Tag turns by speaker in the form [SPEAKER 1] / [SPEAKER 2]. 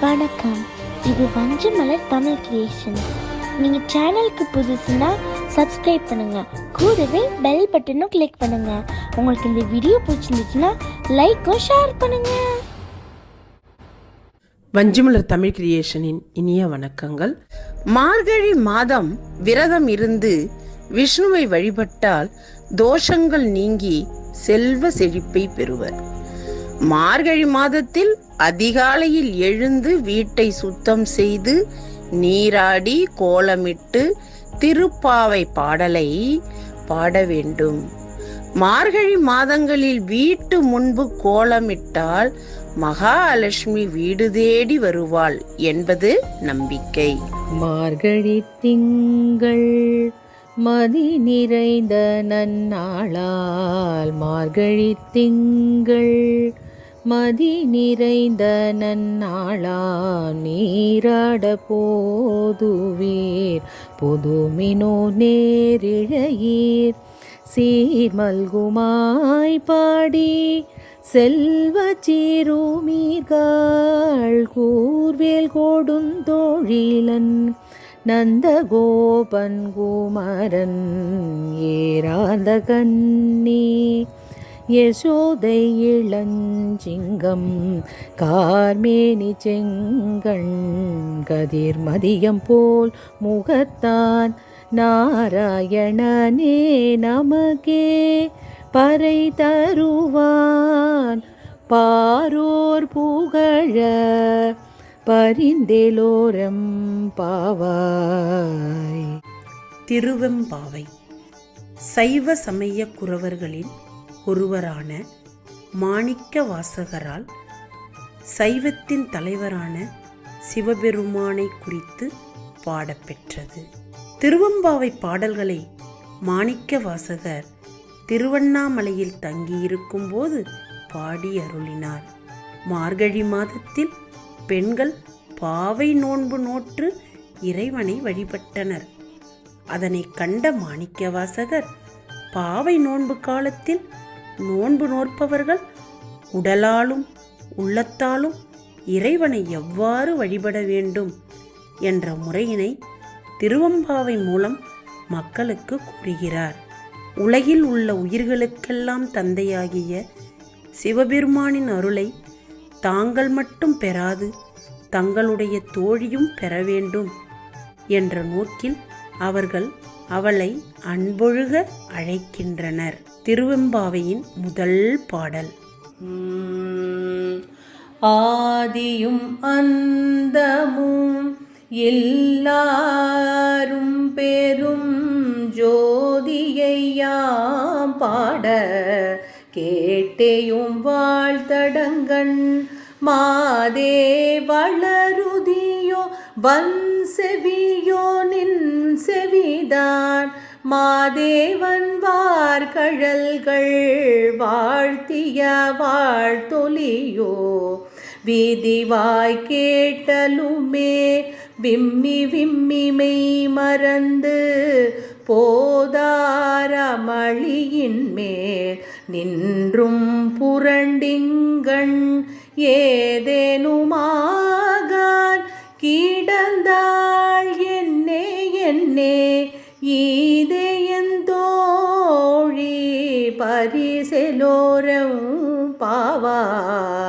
[SPEAKER 1] வணக்கம். இது வஞ்சமலர் தமிழ் கிரியேஷன் நீங்கள் சேனலுக்கு புதுசுன்னா சப்ஸ்கிரைப் பண்ணுங்க. கூடவே பெல் பட்டனும் கிளிக் பண்ணுங்க. உங்களுக்கு இந்த வீடியோ பிடிச்சிருந்துச்சுன்னா லைக்கும் ஷேர் பண்ணுங்க.
[SPEAKER 2] வஞ்சிமலர் தமிழ் கிரியேஷனின் இனிய வணக்கங்கள்.
[SPEAKER 3] மார்கழி மாதம் விரதம் இருந்து விஷ்ணுவை வழிபட்டால் தோஷங்கள் நீங்கி செல்வ செழிப்பை பெறுவர். மார்கழி மாதத்தில் அதிகாலையில் எழுந்து வீட்டை சுத்தம் செய்து நீராடி கோலமிட்டு திருப்பாவை பாடலை பாட வேண்டும். மார்கழி மாதங்களில் வீட்டு முன்பு கோலமிட்டால் மகாலட்சுமி வீடு தேடி வருவாள் என்பது நம்பிக்கை.
[SPEAKER 4] மார்கழி திங்கள் மதி நிறைந்த நன்னாளால் மார்கழி திங்கள் மதி நிறைந்த நன்னாளா? நீராட போதுவீர். புதுமினோ நேரிழையீர். சீர்மல்குமாய் பாடி செல்வ சீருமீர்கள் கூர்வேல் கொடுந்தோழிலன் நந்தகோபன் குமரன் ஏராந்த கண்ணி யசோதை இளஞ்சிங்கம் கார்மேனி செங்கண் கதிர் மதியம் போல் முகத்தான். நாராயணனே நமகே பறை தருவான். பாரோர் புகழ பரிந்தேலோரம் பாவாய்.
[SPEAKER 2] திருவெம்பாவை சைவ சமய குறவர்களின் ஒருவரான மாணிக்க வாசகரால் சைவத்தின் தலைவரான சிவபெருமானை குறித்து பாடப்பெற்றது. திருவம்பாவை பாடல்களை மாணிக்க வாசகர் திருவண்ணாமலையில் தங்கியிருக்கும் போது பாடி அருளினார். மார்கழி மாதத்தில் பெண்கள் பாவை நோன்பு நோற்று இறைவனை வழிபட்டனர். அதனை கண்ட மாணிக்கவாசகர் பாவை நோன்பு காலத்தில் நோன்பு நோற்பவர்கள் உடலாலும் உள்ளத்தாலும் இறைவனை எவ்வாறு வழிபட வேண்டும் என்ற முறையினை திருவம்பாவை மூலம் மக்களுக்கு கூறுகிறார். உலகில் உள்ள உயிர்களுக்கெல்லாம் தந்தையாகிய சிவபெருமானின் அருளை தாங்கள் மட்டும் பெறாது தங்களுடைய தோழியும் பெற வேண்டும் என்ற நோக்கில் அவர்கள் அவளை அன்பொழுக அழைக்கின்றனர். திருவெம்பாவையின் முதல் பாடல்.
[SPEAKER 4] ஆதியும் அந்தமும் எல்லாரும் பெரும் ஜோதியையாம் பாட கேட்டேயும் வாழ்த்தடங்கண். மாதே வளரு வன் செவியோ நின் செவிதான் மாதேவன் வார்கழல்கள் வாழ்த்திய வாழ்த்தொலியோ வீதிவாய் கேட்டலுமே விம்மி விம்மி மெய் மறந்து போதாரமளியின் மேல் நின்றும் புரண்டிங்கண் ஏதேனுமா என்னே ஈதேயந்தோழி பரிசெலோரம் பாவாய்